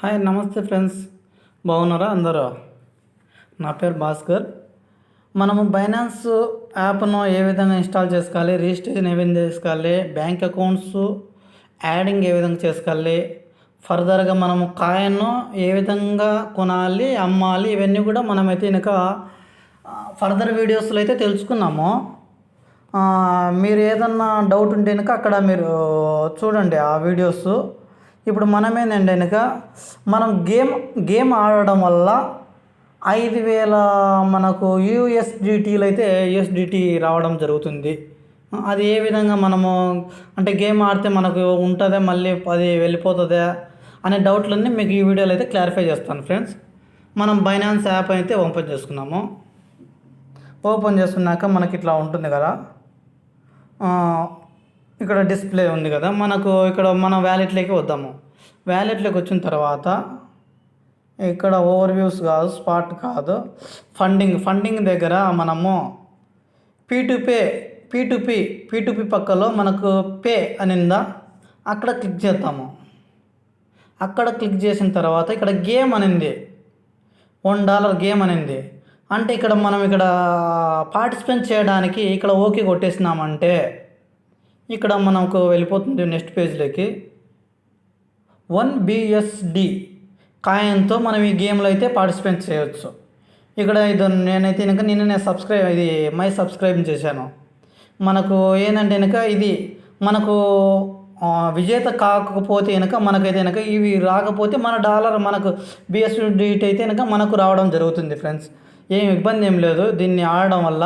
Hi నమస్తే friends. బాగున్నారా అందరూ? నా పేరు భాస్కర్. మనము బైనాన్స్ యాప్ను ఏ విధంగా ఇన్స్టాల్ చేసుకోవాలి రిజిస్ట్రేషన్ ఏ విధంగా చేసుకోవాలి బ్యాంక్ అకౌంట్స్ యాడింగ్ ఏ విధంగా చేసుకోవాలి ఫర్దర్గా మనము కాయన్ను ఏ విధంగా కొనాలి అమ్మాలి ఇవన్నీ కూడా మనమైతే ఇంకా ఫర్దర్ వీడియోస్లో అయితే తెలుసుకున్నాము. మీరు ఏదన్నా డౌట్ ఉంటే కనుక అక్కడ మీరు చూడండి ఆ వీడియోస్ ఇప్పుడు మనం ఏంటంటే కనుక మనం గేమ్ గేమ్ ఆడడం వల్ల ఐదు వేల మనకు యూఎస్డిటీలు అయితే యూఎస్డిటీ రావడం జరుగుతుంది. అది ఏ విధంగా మనము అంటే గేమ్ ఆడితే మనకు ఉంటుందా మళ్ళీ అది వెళ్ళిపోతుందా అనే డౌట్లన్నీ మీకు ఈ వీడియోలో అయితే క్లారిఫై చేస్తాను ఫ్రెండ్స్. మనం బైనాన్స్ యాప్ అయితే ఓపెన్ చేసుకున్నాము. ఓపెన్ చేసుకున్నాక మనకి ఇట్లా ఉంటుంది కదా. ఇక్కడ డిస్ప్లే ఉంది కదా మనకు ఇక్కడ మన వ్యాలెట్లోకి వద్దాము. వ్యాలెట్లోకి వచ్చిన తర్వాత ఇక్కడ ఓవర్ వ్యూస్ కాదు స్పాట్ కాదు. ఫండింగ్ ఫండింగ్ దగ్గర మనము P to pay P to P P to P పక్కలో మనకు పే అనిందా అక్కడ క్లిక్ చేద్దాము. అక్కడ క్లిక్ చేసిన తర్వాత ఇక్కడ గేమ్ అనింది వన్ డాలర్ గేమ్ అనింది అంటే ఇక్కడ మనం ఇక్కడ పార్టిసిపేట్ చేయడానికి ఇక్కడ ఓకే కొట్టేసినామంటే ఇక్కడ మనకు వెళ్ళిపోతుంది నెక్స్ట్ పేజ్లోకి వన్ బిఎస్డి కాయంతో మనం ఈ గేమ్లో అయితే పార్టిసిపేట్ చేయవచ్చు ఇక్కడ ఇది నేనైతే కనుక నిన్న నేను సబ్స్క్రైబ్ ఇది మై సబ్స్క్రైబ్ చేశాను. మనకు ఏంటంటే కనుక ఇది మనకు విజేత కాకపోతే కనుక మనకైతే కనుక ఇవి రాకపోతే మన డాలర్ మనకు బిఎస్డి అయితే కనుక మనకు రావడం జరుగుతుంది ఫ్రెండ్స్ ఏం ఇబ్బంది ఏం లేదు. దీన్ని ఆడడం వల్ల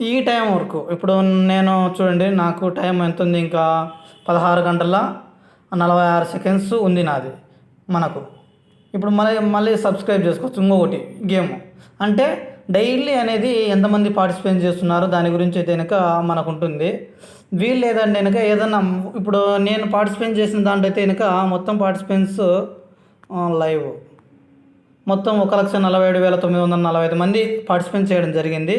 ఈ టైం వరకు. ఇప్పుడు నేను చూడండి నాకు టైం ఎంత ఉంది ఇంకా పదహారు గంటల నలభై ఆరు సెకండ్స్ ఉంది నాది మనకు. ఇప్పుడు మళ్ళీ మళ్ళీ సబ్స్క్రైబ్ చేసుకోవచ్చు ఇంకొకటి గేమ్. అంటే డైలీ అనేది ఎంతమంది పార్టిసిపేట్ చేస్తున్నారు దాని గురించి అయితే కనుక మనకు ఉంటుంది వీళ్ళు లేదంటే కనుక ఏదన్నా ఇప్పుడు నేను పార్టిసిపేట్ చేసిన దాంట్లో అయితే కనుక మొత్తం పార్టిసిపెంట్స్ లైవ్. మొత్తం ఒక లక్ష నలభై ఏడు వేల తొమ్మిది వందల నలభై ఐదు మంది పార్టిసిపేట్ చేయడం జరిగింది.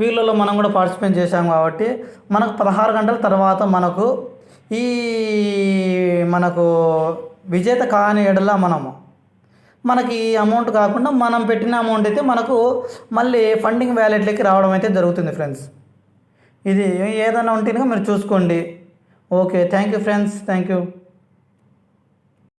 వీళ్ళలో మనం కూడా పార్టిసిపేట్ చేశాం కాబట్టి మనకు పదహారు గంటల తర్వాత మనకు ఈ మనకు విజేత కాని ఎడల మనము. మనకి ఈ అమౌంట్ కాకుండా మనం పెట్టిన అమౌంట్ అయితే మనకు మళ్ళీ ఫండింగ్ వ్యాలెట్లోకి రావడం అయితే జరుగుతుంది ఫ్రెండ్స్ ఇది ఏదైనా ఉంటే మీరు చూసుకోండి. Okay thank you friends thank you